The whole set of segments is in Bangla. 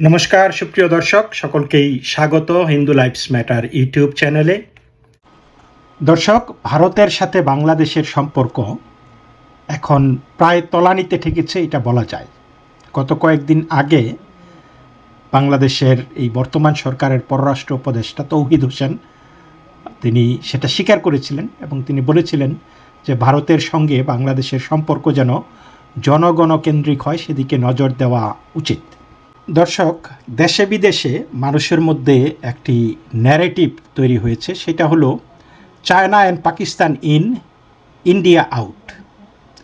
নমস্কার, সুপ্রিয় দর্শক, সকলকেই স্বাগত হিন্দু লাইফস ম্যাটার ইউটিউব চ্যানেলে। দর্শক, ভারতের সাথে বাংলাদেশের সম্পর্ক এখন প্রায় তলানিতে ঠেকেছে, এটা বলা যায়। গত কয়েকদিন আগে বাংলাদেশের এই বর্তমান সরকারের পররাষ্ট্র উপদেষ্টা তৌহিদ হোসেন, তিনি সেটা স্বীকার করেছিলেন এবং তিনি বলেছিলেন যে ভারতের সঙ্গে বাংলাদেশের সম্পর্ক যেন জনগণকেন্দ্রিক হয়, সেদিকে নজর দেওয়া উচিত। দর্শক, দেশে বিদেশে মানুষের মধ্যে একটি ন্যারেটিভ তৈরি হয়েছে, সেটা হলো China and Pakistan in India out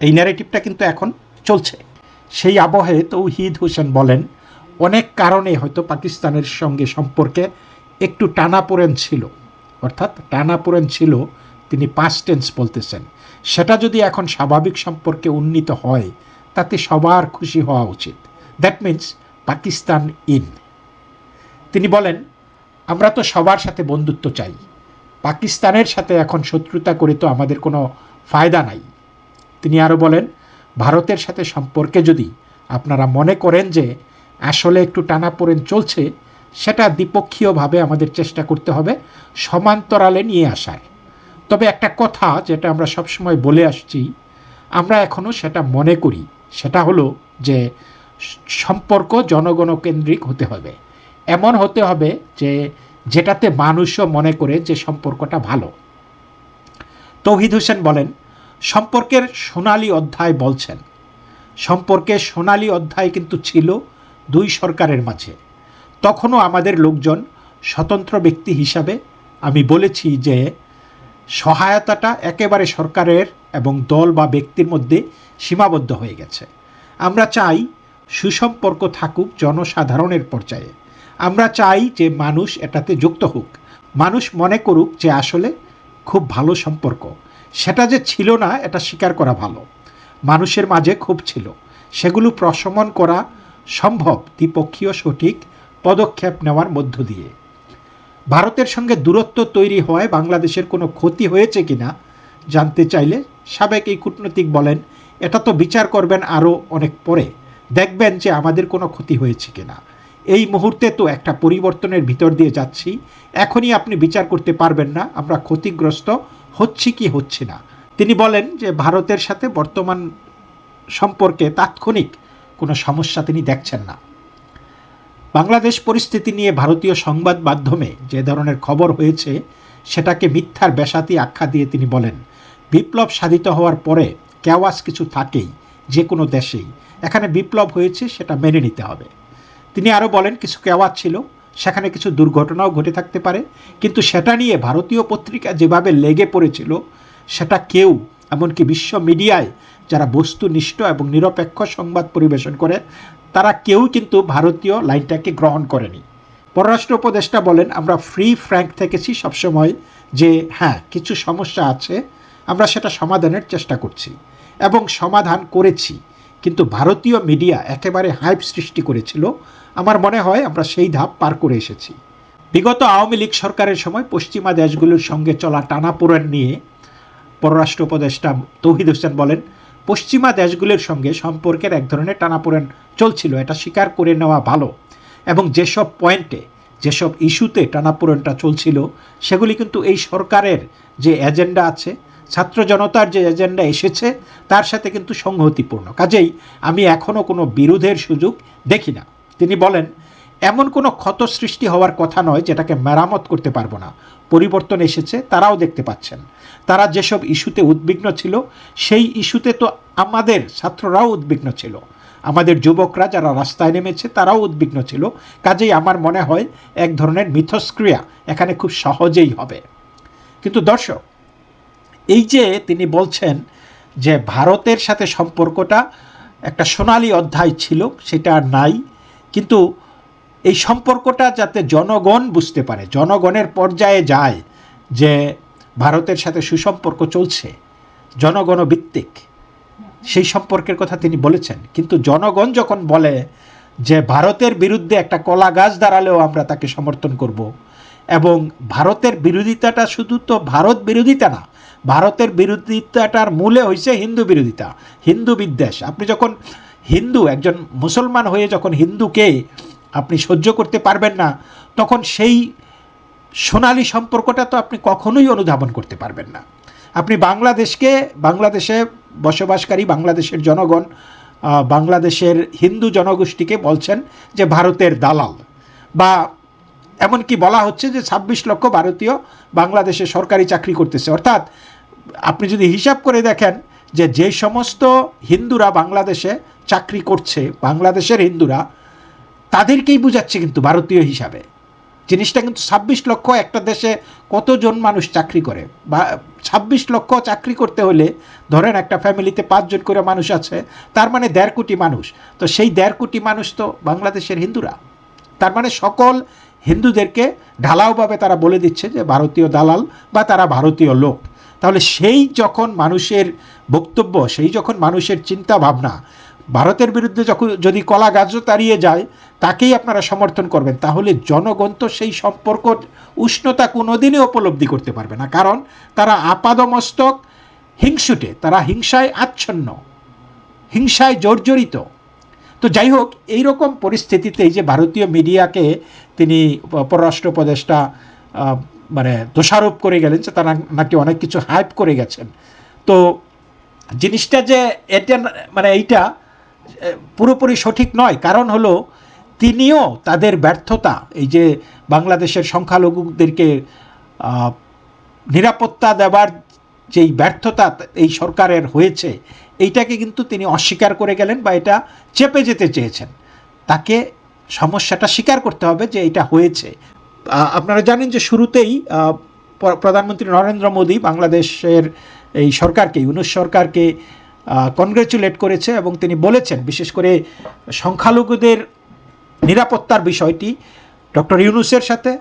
এই ন্যারেটিভটা কিন্তু এখন চলছে। সেই আবহে তৌহিদ হোসেন বলেন, অনেক কারণে হয়তো পাকিস্তানের সঙ্গে সম্পর্কে একটু টানাপোড়েন ছিল। অর্থাৎ টানাপোড়েন ছিল, তিনি পাস্ট টেন্স বলতেছেন। সেটা যদি এখন স্বাভাবিক সম্পর্কে উন্নীত হয়, তাতে সবার খুশি হওয়া উচিত। That means Pakistan in. তিনি বলেন, আমরা তো সবার সাথে বন্ধুত্ব চাই। পাকিস্তানের সাথে এখন শত্রুতা করে তো আমাদের কোনো ফায়দা নাই। তিনি আরও বলেন, ভারতের সাথে সম্পর্কে যদি আপনারা মনে করেন যে আসলে একটু টানাপোড়েন চলছে, সেটা দ্বিপক্ষীয়ভাবে আমাদের চেষ্টা করতে হবে সমান্তরালে নিয়ে আসার। তবে একটা কথা যেটা আমরা সবসময় বলে আসছি, আমরা এখনও সেটা মনে করি। সেটা হলো যে সম্পর্ক জনগণকেন্দ্রিক হতে হবে। এমন হতে হবে যে, যেটাতে মানুষও মনে করে যে সম্পর্কটা ভালো। তৌহিদ হোসেন বলেন, সম্পর্কের সোনালি অধ্যায় বলছেন, সম্পর্কের সোনালি অধ্যায় কিন্তু ছিল দুই সরকারের মাঝে। তখনও আমাদের লোকজন স্বতন্ত্র ব্যক্তি হিসাবে আমি বলেছি যে, সহায়তাটা একেবারে সরকারের এবং দল বা ব্যক্তির মধ্যে সীমাবদ্ধ হয়ে গেছে। আমরা চাই সুসম্পর্ক থাকুক জনসাধারণের পর্যায়ে। আমরা চাই যে মানুষ এটাতে যুক্ত হোক। মানুষ মনে করুক যে আসলে খুব ভালো সম্পর্ক। সেটা যে ছিল না, এটা স্বীকার করা ভালো। মানুষের মাঝে খুব ছিল। সেগুলো প্রশমন করা সম্ভব দ্বিপক্ষীয় সঠিক পদক্ষেপ নেওয়ার মধ্য দিয়ে। ভারতের সঙ্গে দূরত্ব তৈরি হওয়ায় বাংলাদেশের কোনো ক্ষতি হয়েছে কিনা জানতে চাইলে সাবেক এই কূটনৈতিক বলেন, এটা তো বিচার করবেন আরও অনেক পরে। দেখবেন যে আমাদের কোনো ক্ষতি হয়েছে কিনা। এই মুহূর্তে তো একটা পরিবর্তনের ভিতর দিয়ে যাচ্ছি। এখনই আপনি বিচার করতে পারবেন না, আমরা ক্ষতিগ্রস্ত হচ্ছি কি হচ্ছে না। তিনি বলেন যে ভারতের সাথে বর্তমান সম্পর্কে তাৎক্ষণিক কোনো সমস্যা তিনি দেখছেন না। বাংলাদেশ পরিস্থিতি নিয়ে ভারতীয় সংবাদ মাধ্যমে যে ধরনের খবর হয়েছে, সেটাকে মিথ্যার বেসাতি আখ্যা দিয়ে তিনি বলেন, বিপ্লব সাধিত হওয়ার পরে কেওয়াস কিছু থাকেই। যে কোনো দেশেই। এখানে বিপ্লব হয়েছে, সেটা মেনে নিতে হবে। তিনি আরও বলেন, কিছু কেওয়াজ ছিল, সেখানে কিছু দুর্ঘটনাও ঘটে থাকতে পারে, কিন্তু সেটা নিয়ে ভারতীয় পত্রিকা যেভাবে লেগে পড়েছিল, সেটা কেউ, এমনকি বিশ্ব মিডিয়ায় যারা বস্তুনিষ্ঠ এবং নিরপেক্ষ সংবাদ পরিবেশন করে, তারা কেউ কিন্তু ভারতীয় লাইনটাকে গ্রহণ করেনি। পররাষ্ট্র উপদেষ্টা বলেন, আমরা ফ্রি ফ্র্যাঙ্ক থেকেছি সবসময় যে হ্যাঁ কিছু সমস্যা আছে, আমরা সেটা সমাধানের চেষ্টা করছি। এবং সমাধান করেছি। কিন্তু ভারতীয় মিডিয়া একেবারে হাইপ সৃষ্টি করেছিল। আমার মনে হয় আমরা সেই ধাপ পার করে এসেছি। বিগত আওয়ামী লীগ সরকারের সময় পশ্চিমা দেশগুলোর সঙ্গে চলা টানাপোড়েন নিয়ে পররাষ্ট্র উপদেষ্টা তৌহিদ হোসেন বলেন, পশ্চিমা দেশগুলোর সঙ্গে সম্পর্কের এক ধরনের টানাপোড়েন চলছিল, এটা স্বীকার করে নেওয়া ভালো। এবং যেসব পয়েন্টে, যেসব ইস্যুতে টানাপোড়েনটা চলছিল, সেগুলি কিন্তু এই সরকারের যে এজেন্ডা আছে ছাত্র জনতার যে এজেন্ডা এসেছে, তার সাথে কিন্তু সংহতিপূর্ণ। কাজেই আমি এখনও কোনো বিরোধের সুযোগ দেখি না। তিনি বলেন, এমন কোনো ক্ষত সৃষ্টি হওয়ার কথা নয় যেটাকে মেরামত করতে পারব না। পরিবর্তন এসেছে, তারাও দেখতে পাচ্ছেন। তারা যেসব ইস্যুতে উদ্বিগ্ন ছিল, সেই ইস্যুতে তো আমাদের ছাত্ররাও উদ্বিগ্ন ছিল। আমাদের যুবকরা যারা রাস্তায় নেমেছে, তারাও উদ্বিগ্ন ছিল। কাজেই আমার মনে হয়, এক ধরনের মিথস্ক্রিয়া এখানে খুব সহজেই হবে। কিন্তু দর্শক এই যে তিনি বলছেন যে ভারতের সাথে সম্পর্কটা একটা সোনালী অধ্যায় ছিল, সেটা আর নাই। কিন্তু এই সম্পর্কটা যাতে জনগণ বুঝতে পারে, জনগণের পর্যায়ে যায় যে ভারতের সাথে সুসম্পর্ক চলছে জনগণ ভিত্তিক, সেই সম্পর্কের কথা তিনি বলেছেন। কিন্তু জনগণ যখন বলে যে ভারতের বিরুদ্ধে একটা কলা গাছ দাঁড়ালেও আমরা তাকে সমর্থন করব, এবং ভারতের বিরোধিতাটা শুধু তো ভারত বিরোধিতা না ভারতের বিরোধিতাটার মূলে হয়েছে হিন্দু বিরোধিতা, হিন্দু বিদ্বেষ। আপনি যখন হিন্দু, একজন মুসলমান হয়ে যখন হিন্দুকে আপনি সহ্য করতে পারবেন না, তখন সেই সোনালী সম্পর্কটা তো আপনি কখনোই অনুধাবন করতে পারবেন না। আপনি বাংলাদেশকে, বাংলাদেশে বসবাসকারী বাংলাদেশের জনগণ বাংলাদেশের হিন্দু জনগোষ্ঠীকে বলছেন যে ভারতের দালাল বা এমনকি বলা হচ্ছে যে ছাব্বিশ লক্ষ ভারতীয় বাংলাদেশে সরকারি চাকরি করতেছে। অর্থাৎ আপনি যদি হিসাব করে দেখেন যে যে সমস্ত হিন্দুরা বাংলাদেশে চাকরি করছে, বাংলাদেশের হিন্দুরা, তাদেরকেই বুঝাচ্ছে কিন্তু ভারতীয় হিসাবে। জিনিসটা কিন্তু ছাব্বিশ লক্ষ একটা দেশে কতজন মানুষ চাকরি করে? বা ছাব্বিশ লক্ষ চাকরি করতে হলে ধরেন একটা ফ্যামিলিতে পাঁচজন করে মানুষ আছে, তার মানে দেড় কোটি মানুষ। তো সেই দেড় কোটি মানুষ তো বাংলাদেশের হিন্দুরা। তার মানে সকল হিন্দুদেরকে ঢালাওভাবে তারা বলে দিচ্ছে যে ভারতীয় দালাল বা তারা ভারতীয় লোক। তাহলে সেই যখন মানুষের বক্তব্য, সেই যখন মানুষের চিন্তা ভাবনা ভারতের বিরুদ্ধে যখন যদি কলা গাছও তাড়িয়ে যায়, তাকেই আপনারা সমর্থন করবেন। তাহলে জনগণ তো সেই সম্পর্ক উষ্ণতা কোনোদিনই উপলব্ধি করতে পারবে না। কারণ তারা আপাদমস্তক, হিংসুটে, তারা হিংসায় আচ্ছন্ন, হিংসায় জর্জরিত। তো যাই হোক এইরকম পরিস্থিতিতে যে ভারতীয় মিডিয়াকে তিনি পররাষ্ট্র উপদেষ্টা মানে দোষারোপ করে গেলেন যে তারা নাকি অনেক কিছু হাইপ করে গেছেন। তো জিনিসটা যে এটা মানে এইটা পুরোপুরি সঠিক নয়। কারণ হলো তিনিও তাদের ব্যর্থতা, এই যে বাংলাদেশের সংখ্যালঘুদেরকে নিরাপত্তা দেওয়ার যেই ব্যর্থতা, এই সরকারের হয়েছে এইটাকে কিন্তু তিনি অস্বীকার করে গেলেন বা এটা চেপে যেতে চেয়েছেন। তাকে সমস্যাটা স্বীকার করতে হবে যে এটা হয়েছে। আপনারা জানেন যে শুরুতেই প্রধানমন্ত্রী নরেন্দ্র মোদী বাংলাদেশের এই সরকারকে, ইউনুস সরকারকে কনগ্রেচুলেট করেছে এবং তিনি বলেছেন, বিশেষ করে সংখ্যালঘুদের নিরাপত্তার বিষয়টি, ডক্টর ইউনুসের সাথে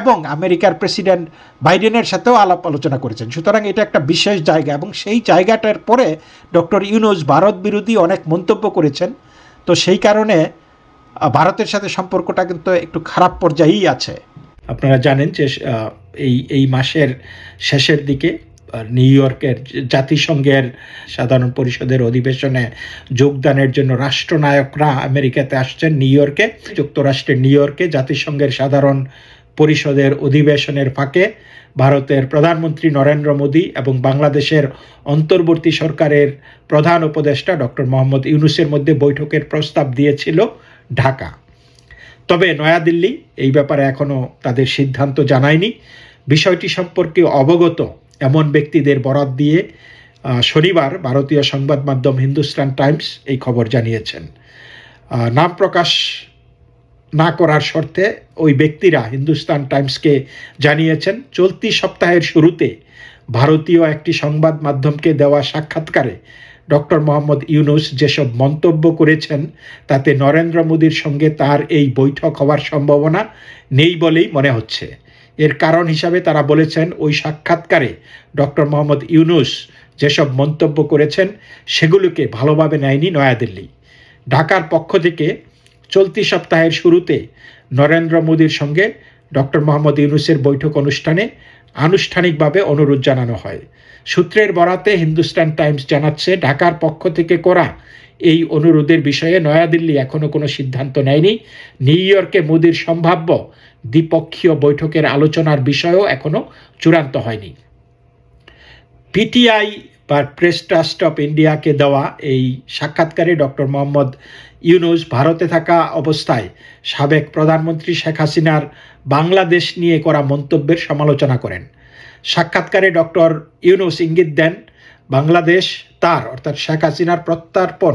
এবং আমেরিকার প্রেসিডেন্ট বাইডেনের সাথেও আলাপ আলোচনা করেছেন। সুতরাং এটা একটা বিশেষ জায়গা এবং সেই জায়গাটার পরে ডক্টর ইউনুস ভারত বিরোধী অনেক মন্তব্য করেছেন। তো সেই কারণে ভারতের সাথে সম্পর্কটা কিন্তু একটু খারাপ পর্যায়েই আছে। আপনারা জানেন যে এই এই মাসের শেষের দিকে নিউ ইয়র্কের জাতিসংঘের সাধারণ পরিষদের অধিবেশনে যোগদানের জন্য রাষ্ট্রনায়করা আমেরিকাতে আসছেন নিউ ইয়র্কে। যুক্তরাষ্ট্রের নিউ ইয়র্কে জাতিসংঘের সাধারণ পরিষদের অধিবেশনের ফাঁকে ভারতের প্রধানমন্ত্রী নরেন্দ্র মোদী এবং বাংলাদেশের অন্তর্বর্তী সরকারের প্রধান উপদেষ্টা ডক্টর মোহাম্মদ ইউনুসের মধ্যে বৈঠকের প্রস্তাব দিয়েছিল ঢাকা। তবে নয়াদিল্লি এই ব্যাপারে এখনও তাদের সিদ্ধান্ত জানায়নি। বিষয়টি সম্পর্কে অবগত এমন ব্যক্তিদের বরাত দিয়ে শনিবার ভারতীয় সংবাদ মাধ্যম হিন্দুস্তান টাইমস এই খবর জানিয়েছেন। নাম প্রকাশ না করার শর্তে ওই ব্যক্তিরা হিন্দুস্তান টাইমসকে জানিয়েছেন, চলতি সপ্তাহের শুরুতে ভারতীয় একটি সংবাদ মাধ্যমকে দেওয়া সাক্ষাৎকারে ডক্টর মোহাম্মদ ইউনুস যেসব মন্তব্য করেছেন তাতে নরেন্দ্র মোদীর সঙ্গে তার এই বৈঠক হওয়ার সম্ভাবনা নেই বলেই মনে হচ্ছে। এর কারণ হিসাবে তারা বলেছেন, ওই সাক্ষাৎকারে ডক্টর মোহাম্মদ ইউনুস যেসব মন্তব্য করেছেন, সেগুলোকে ভালোভাবে নেয়নি নয়াদিল্লি। ঢাকার পক্ষ থেকে চলতি সপ্তাহের শুরুতে নরেন্দ্র মোদীর সঙ্গে ডক্টর মোহাম্মদ ইউনুসের বৈঠক অনুষ্ঠানে আনুষ্ঠানিকভাবে অনুরোধ জানানো হয়। সূত্রের বরাতে হিন্দুস্তান টাইমস জানাচ্ছে, ঢাকার পক্ষ থেকে করা এই অনুরোধের বিষয়ে নয়াদিল্লি এখনও কোনো সিদ্ধান্ত নেয়নি। নিউ ইয়র্কে মোদির সম্ভাব্য দ্বিপক্ষীয় বৈঠকের আলোচনার বিষয়ও এখনও চূড়ান্ত হয়নি। পিটিআই বা প্রেস ট্রাস্ট অফ ইন্ডিয়াকে দেওয়া এই সাক্ষাৎকারে ডক্টর মোহাম্মদ ইউনুস ভারতে থাকা অবস্থায় সাবেক প্রধানমন্ত্রী শেখ হাসিনার বাংলাদেশ নিয়ে করা মন্তব্যের সমালোচনা করেন। সাক্ষাৎকারে ডক্টর ইউনুস ইঙ্গিত দেন, বাংলাদেশ তার, অর্থাৎ শেখ হাসিনার প্রত্যার্পণ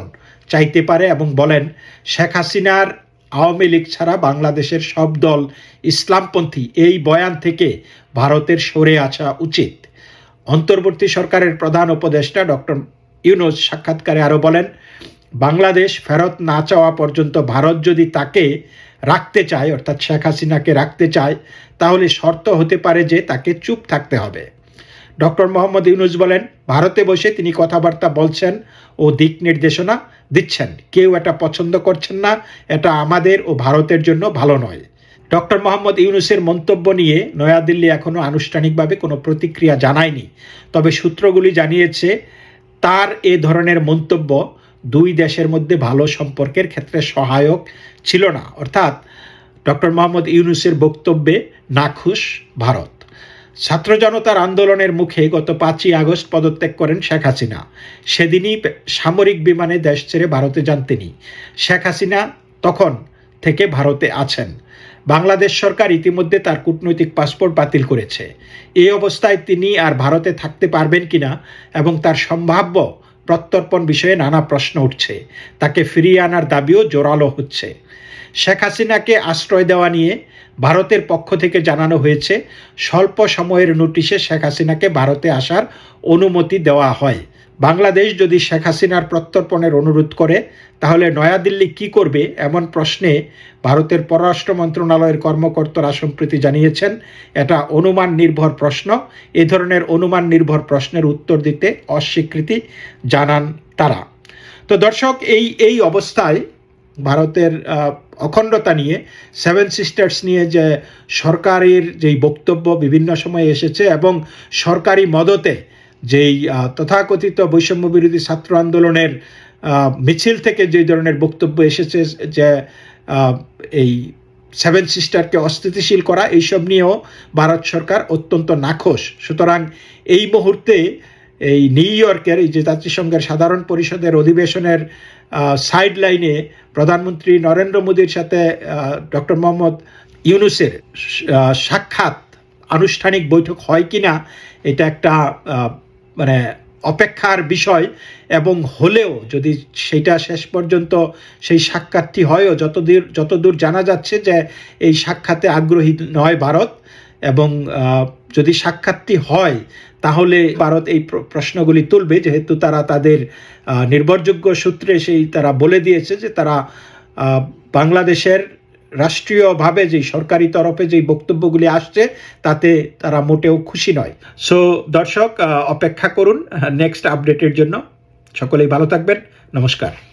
চাইতে পারে এবং বলেন, শেখ হাসিনার আওয়ামী লীগ ছাড়া বাংলাদেশের সব দল ইসলামপন্থী, এই বয়ান থেকে ভারতের সরে আসা উচিত। অন্তর্বর্তী সরকারের প্রধান উপদেষ্টা ডক্টর ইউনুস সাক্ষাৎকারে আরও বলেন বাংলাদেশ ফেরত না চাওয়া পর্যন্ত ভারত যদি তাকে রাখতে চায়, অর্থাৎ শেখ হাসিনাকে রাখতে চায়, তাহলে শর্ত হতে পারে যে তাকে চুপ থাকতে হবে। ডক্টর মোহাম্মদ ইউনুস বলেন, ভারতে বসে তিনি কথাবার্তা বলছেন ও দিক নির্দেশনা দিচ্ছেন। কেউ এটা পছন্দ করছেন না, এটা আমাদের ও ভারতের জন্য ভালো নয়। ডক্টর মোহাম্মদ ইউনুসের মন্তব্য নিয়ে নয়াদিল্লি এখনও আনুষ্ঠানিকভাবে কোনো প্রতিক্রিয়া জানায়নি। তবে সূত্রগুলি জানিয়েছে, তার এ ধরনের মন্তব্য দুই দেশের মধ্যে ভালো সম্পর্কের ক্ষেত্রে সহায়ক ছিল না। অর্থাৎ ডক্টর মোহাম্মদ ইউনুসের বক্তব্যে নাখুশ ভারত। ছাত্র জনতার আন্দোলনের মুখে গত পাঁচই আগস্ট পদত্যাগ করেন শেখ হাসিনা। সেদিনই সামরিক বিমানে দেশ ছেড়ে ভারতে যান তিনি। শেখ হাসিনা তখন থেকে ভারতে আছেন। বাংলাদেশ সরকার ইতিমধ্যে তার কূটনৈতিক পাসপোর্ট বাতিল করেছে। এই অবস্থায় তিনি আর ভারতে থাকতে পারবেন কিনা এবং তার সম্ভাব্য প্রত্যর্পণ বিষয়ে নানা প্রশ্ন উঠছে। তাকে ফিরিয়ে আনার দাবিও জোরালো হচ্ছে। শেখ হাসিনাকে আশ্রয় দেওয়া নিয়ে ভারতের পক্ষ থেকে জানানো হয়েছে, স্বল্প সময়ের নোটিশে শেখ হাসিনাকে ভারতে আসার অনুমতি দেওয়া হয়। বাংলাদেশ যদি শেখ হাসিনার প্রত্যর্পণের অনুরোধ করে, তাহলে নয়াদিল্লি কি করবে এমন প্রশ্নে ভারতের পররাষ্ট্র মন্ত্রণালয়ের কর্মকর্তারা সম্প্রতি জানিয়েছেন। এটা অনুমান নির্ভর প্রশ্ন। এ ধরনের অনুমান নির্ভর প্রশ্নের উত্তর দিতে অস্বীকৃতি জানান তারা। তো দর্শক, এই এই অবস্থায় ভারতের অখণ্ডতা নিয়ে সেভেন সিস্টার্স নিয়ে যে সরকারের যেই বক্তব্য বিভিন্ন সময়ে এসেছে এবং সরকারি মদতে যেই তথাকথিত বৈষম্য বিরোধী ছাত্র আন্দোলনের মিছিল থেকে যে ধরনের বক্তব্য এসেছে যে এই সেভেন সিস্টারকে অস্থিতিশীল করা, এইসব নিয়েও ভারত সরকার অত্যন্ত নাখোশ। সুতরাং এই মুহূর্তে এই নিউ ইয়র্কের, এই যে জাতিসংঘের সাধারণ পরিষদের অধিবেশনের সাইড লাইনে প্রধানমন্ত্রী নরেন্দ্র মোদীর সাথে ডক্টর মোহাম্মদ ইউনুসের সাক্ষাৎ আনুষ্ঠানিক বৈঠক হয় কিনা, এটা একটা মানে অপেক্ষার বিষয় এবং হলেও যদি সেটা শেষ পর্যন্ত সেই সাক্ষাৎটি হয়ও, যতদূর যতদূর জানা যাচ্ছে যে এই সাক্ষাতে আগ্রহী নয় ভারত এবং যদি সাক্ষাৎটি হয়, তাহলে ভারত এই প্রশ্নগুলি তুলবে। যেহেতু তারা তাদের নির্ভরযোগ্য সূত্রে সেই তারা বলে দিয়েছে যে তারা বাংলাদেশের রাষ্ট্রীয়ভাবে যেই সরকারি তরফে যেই বক্তব্যগুলি আসছে, তাতে তারা মোটেও খুশি নয়। সো দর্শক অপেক্ষা করুন নেক্সট আপডেটের জন্য। সকলেই ভালো থাকবেন। নমস্কার।